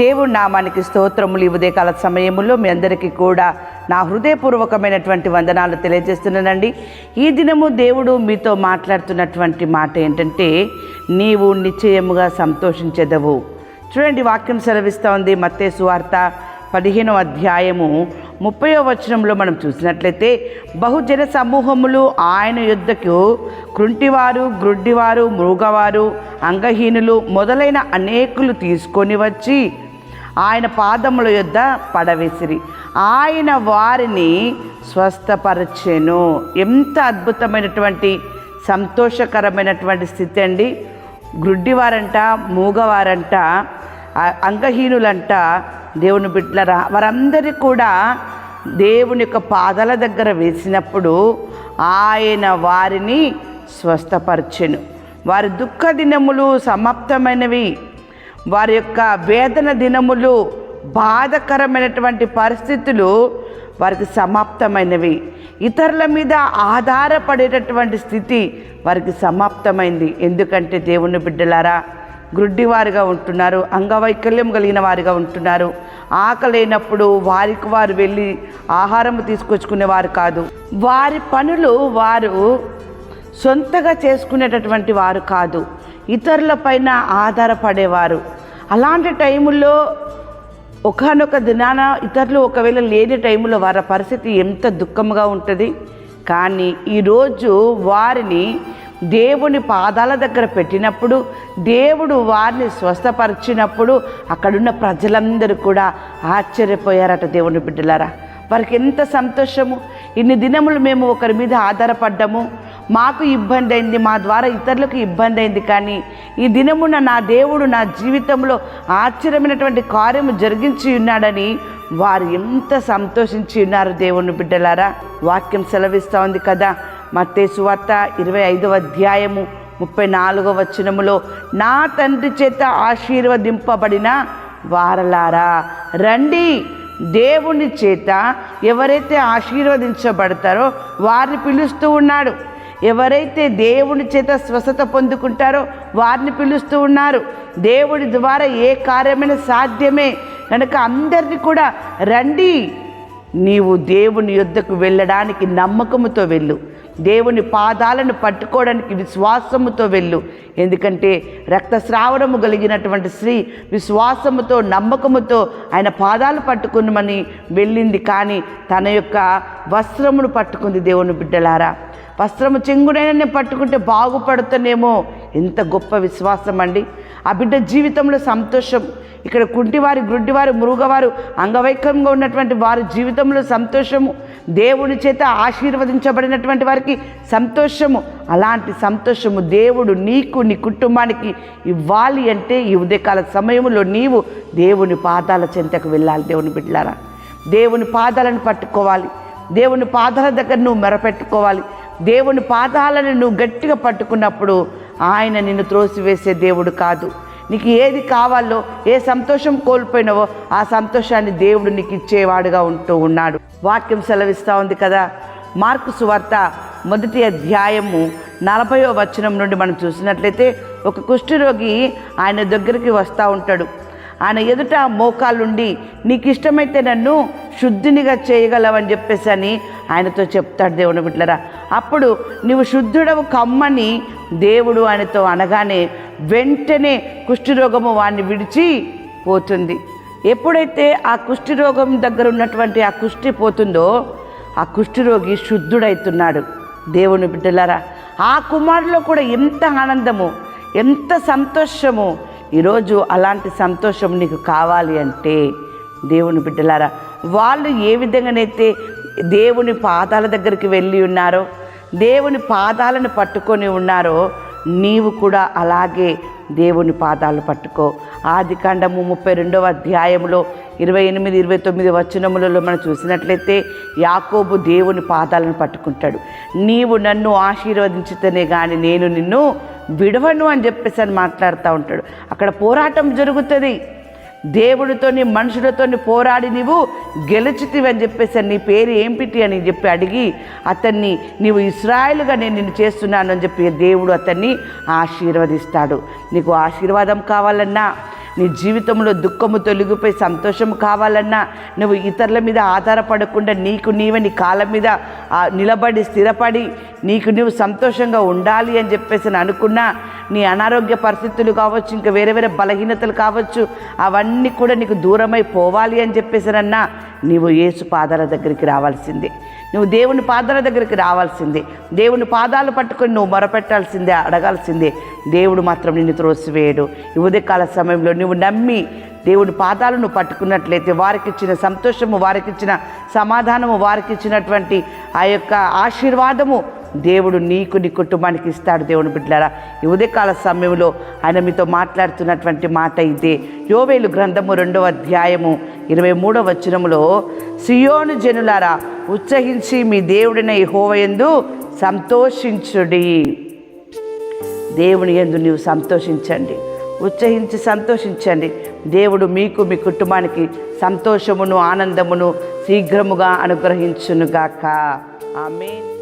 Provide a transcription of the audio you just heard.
దేవుడి నామానికి స్తోత్రములు ఈ ఉదయకాల సమయంలో మీ అందరికీ కూడా నా హృదయపూర్వకమైనటువంటి వందనాలు తెలియజేస్తున్నానండి. ఈ దినము దేవుడు మీతో మాట్లాడుతున్నటువంటి మాట ఏంటంటే నీవు నిశ్చయముగా సంతోషించెదవు. చూడండి వాక్యం సెలవిస్తూ ఉంది మత్తే సువార్త పదిహేనో అధ్యాయము ముప్పయో వచనంలో మనం చూసినట్లయితే బహుజన సమూహములు ఆయన యుద్ధకు కృంటివారు గ్రుడ్డివారు మృగవారు అంగహీనులు మొదలైన అనేకులు తీసుకొని వచ్చి ఆయన పాదముల యొద్ద పడవేసిరి. ఆయన వారిని స్వస్థపరచెను. ఎంత అద్భుతమైనటువంటి సంతోషకరమైనటువంటి స్థితి అండి. గ్రుడ్డివారంట మూగవారంట అంగహీనులంట దేవుని బిడ్డలరా. వారందరి కూడా దేవుని యొక్క పాదాల దగ్గర వేసినప్పుడు ఆయన వారిని స్వస్థపరచెను. వారి దుఃఖ దినములు సమాప్తమైనవి. వారి యొక్క వేదన దినములు బాధకరమైనటువంటి పరిస్థితులు వారికి సమాప్తమైనవి. ఇతరుల మీద ఆధారపడేటటువంటి స్థితి వారికి సమాప్తమైంది. ఎందుకంటే దేవుని బిడ్డలారా గ్రుడ్డివారుగా ఉంటున్నారు అంగవైకల్యం కలిగిన వారిగా ఉంటున్నారు. ఆకలేనప్పుడు వారికి వారు వెళ్ళి ఆహారం తీసుకొచ్చుకునేవారు కాదు. వారి పనులు వారు సొంతగా చేసుకునేటటువంటి వారు కాదు. ఇతరుల పైన ఆధారపడేవారు. అలాంటి టైముల్లో ఒకనొక దినాన ఇతరులు ఒకవేళ లేని టైంలో వారి పరిస్థితి ఎంత దుఃఖంగా ఉంటుంది. కానీ ఈరోజు వారిని దేవుని పాదాల దగ్గర పెట్టినప్పుడు దేవుడు వారిని స్వస్థపరిచినప్పుడు అక్కడున్న ప్రజలందరూ కూడా ఆశ్చర్యపోయారట దేవుని బిడ్డలారా. వారికి ఎంత సంతోషము. ఇన్ని దినములు మేము ఒకరి మీద ఆధారపడ్డాము. మాకు ఇబ్బంది అయింది మా ద్వారా ఇతరులకు ఇబ్బంది అయింది కానీ ఈ దినమున నా దేవుడు నా జీవితంలో ఆశ్చర్యమైనటువంటి కార్యము జరిగించి ఉన్నాడని వారు ఎంత సంతోషించి ఉన్నారు దేవుని బిడ్డలారా. వాక్యం సెలవిస్తూ ఉంది కదా. మత్తేసు వార్త ఇరవై ఐదవ అధ్యాయము ముప్పై నాలుగవ వచనములో నా తండ్రి చేత ఆశీర్వదింపబడిన వారలారా రండి. దేవుని చేత ఎవరైతే ఆశీర్వదించబడతారో వారిని పిలుస్తూ ఉన్నాడు. ఎవరైతే దేవుని చేత స్వస్థత పొందుకుంటారో వారిని పిలుస్తూ ఉన్నారు. దేవుడి ద్వారా ఏ కార్యమైన సాధ్యమే. కనుక అందరినీ కూడా రండి. నీవు దేవుని యుద్ధకు వెళ్ళడానికి నమ్మకముతో వెళ్ళు. దేవుని పాదాలను పట్టుకోవడానికి విశ్వాసముతో వెళ్ళు. ఎందుకంటే రక్తస్రావణము కలిగినటువంటి స్త్రీ విశ్వాసముతో నమ్మకముతో ఆయన పాదాలు పట్టుకునమని వెళ్ళింది. కానీ తన యొక్క వస్త్రమును పట్టుకుంది దేవుని బిడ్డలారా. వస్త్రము చెంగుడైనా పట్టుకుంటే బాగుపడుతానేమో ఎంత గొప్ప విశ్వాసం అండి. ఆ బిడ్డ జీవితంలో సంతోషం. ఇక్కడ కుంటివారి గ్రుడ్డివారు మురుగవారు అంగవైకల్యంగా ఉన్నటువంటి వారి జీవితంలో సంతోషము. దేవుని చేత ఆశీర్వదించబడినటువంటి వారికి సంతోషము. అలాంటి సంతోషము దేవుడు నీకు నీ కుటుంబానికి ఇవ్వాలి అంటే ఈ ఉదయకాల సమయంలో నీవు దేవుని పాదాల చెంతకు వెళ్ళాలి. దేవుని బిడ్డలారా దేవుని పాదాలను పట్టుకోవాలి. దేవుని పాదాల దగ్గర నువ్వు మెరపెట్టుకోవాలి. దేవుని పాదాలను నువ్వు గట్టిగా పట్టుకున్నప్పుడు ఆయన నిన్ను త్రోసివేసే దేవుడు కాదు. నీకు ఏది కావాలో ఏ సంతోషం కోల్పోయినావో ఆ సంతోషాన్ని దేవుడు నీకు ఇచ్చేవాడుగా ఉంటూ ఉన్నాడు. వాక్యం సెలవిస్తూ ఉంది కదా? మార్కు సువార్త మొదటి అధ్యాయము నలభయో వచనం నుండి మనం చూసినట్లయితే ఒక కుష్ఠరోగి ఆయన దగ్గరికి వస్తూ ఉంటాడు. ఆయన ఎదుట మోకాలుండి నీకు ఇష్టమైతే నన్ను శుద్ధినిగా చేయగలవని చెప్పేసి అని ఆయనతో చెప్తాడు దేవుని బిడ్డలరా అప్పుడు నీవు శుద్ధుడవు కమ్మని దేవుడు ఆయనతో అనగానే వెంటనే కుష్ఠరోగము వాడిని విడిచి పోతుంది. ఎప్పుడైతే ఆ కుష్ఠరోగం దగ్గర ఉన్నటువంటి ఆ కుష్టి పోతుందో ఆ కుష్ఠరోగి శుద్ధుడైతున్నాడు. దేవుని బిడ్డలారా ఆ కుమారులో కూడా ఎంత ఆనందము ఎంత సంతోషము ఈరోజు అలాంటి సంతోషం నీకు కావాలి అంటే దేవుని బిడ్డలారా వాళ్ళు ఏ విధంగానైతే దేవుని పాదాల దగ్గరికి వెళ్ళి ఉన్నారో దేవుని పాదాలను పట్టుకొని ఉన్నారో నీవు కూడా అలాగే దేవుని పాదాలు పట్టుకో. ఆది కాండము ముప్పై రెండవ అధ్యాయంలో ఇరవై ఎనిమిది ఇరవై తొమ్మిది వచనములలో మనం చూసినట్లయితే యాకోబు దేవుని పాదాలను పట్టుకుంటాడు. నీవు నన్ను ఆశీర్వదించితేనే కానీ నేను నిన్ను విడవను అని చెప్పేసి అని మాట్లాడుతూ ఉంటాడు. అక్కడ పోరాటం జరుగుతుంది. దేవుడితోని మనుషులతోని పోరాడి నీవు గెలిచితివని చెప్పేసి నీ పేరు ఏంపిటి అని చెప్పి అడిగి అతన్ని నీవు ఇస్రాయలుగా నేను నిన్ను చేస్తున్నాను అని చెప్పి దేవుడు అతన్ని ఆశీర్వదిస్తాడు. నీకు ఆశీర్వాదం కావాలన్నా నీ జీవితంలో దుఃఖము తొలగిపోయి సంతోషం కావాలన్నా నువ్వు ఇతరుల మీద ఆధారపడకుండా నీకు నీవే నీ మీద నిలబడి స్థిరపడి నీకు నువ్వు సంతోషంగా ఉండాలి అని చెప్పేసి నేను అనుకున్నా. నీ అనారోగ్య పరిస్థితులు కావచ్చు ఇంకా వేరే వేరే బలహీనతలు కావచ్చు అవన్నీ కూడా నీకు దూరమై పోవాలి అని చెప్పేసానన్నా నీవు యేసు పాదాల దగ్గరికి రావాల్సిందే. నువ్వు దేవుని పాదాల దగ్గరికి రావాల్సిందే. దేవుని పాదాలు పట్టుకొని నువ్వు మొరపెట్టాల్సిందే అడగాల్సిందే. దేవుడు మాత్రం నిన్ను త్రోసివేయడు. ఈ ఉదయకాల సమయంలో నువ్వు నమ్మి దేవుడి పాదాలను పట్టుకున్నట్లయితే వారికి ఇచ్చిన సంతోషము వారికి ఇచ్చిన సమాధానము వారికి ఇచ్చినటువంటి ఆ యొక్క ఆశీర్వాదము దేవుడు నీకు నీ కుటుంబానికి ఇస్తాడు దేవుని బిడ్డలారా. ఈ ఉదయకాల సమయంలో ఆయన మీతో మాట్లాడుతున్నటువంటి మాట ఇదే. యోవేలు గ్రంథము రెండవ అధ్యాయము ఇరవై మూడవ వచనములో సియోను జనులారా ఉత్సహించి మీ దేవుడిన హోవయందు సంతోషించుడి. దేవుని యందు నీవు సంతోషించండి. ఉత్సహించి సంతోషించండి. దేవుడు మీకు మీ కుటుంబానికి సంతోషమును ఆనందమును శీఘ్రముగా అనుగ్రహించునుగాక. ఆమె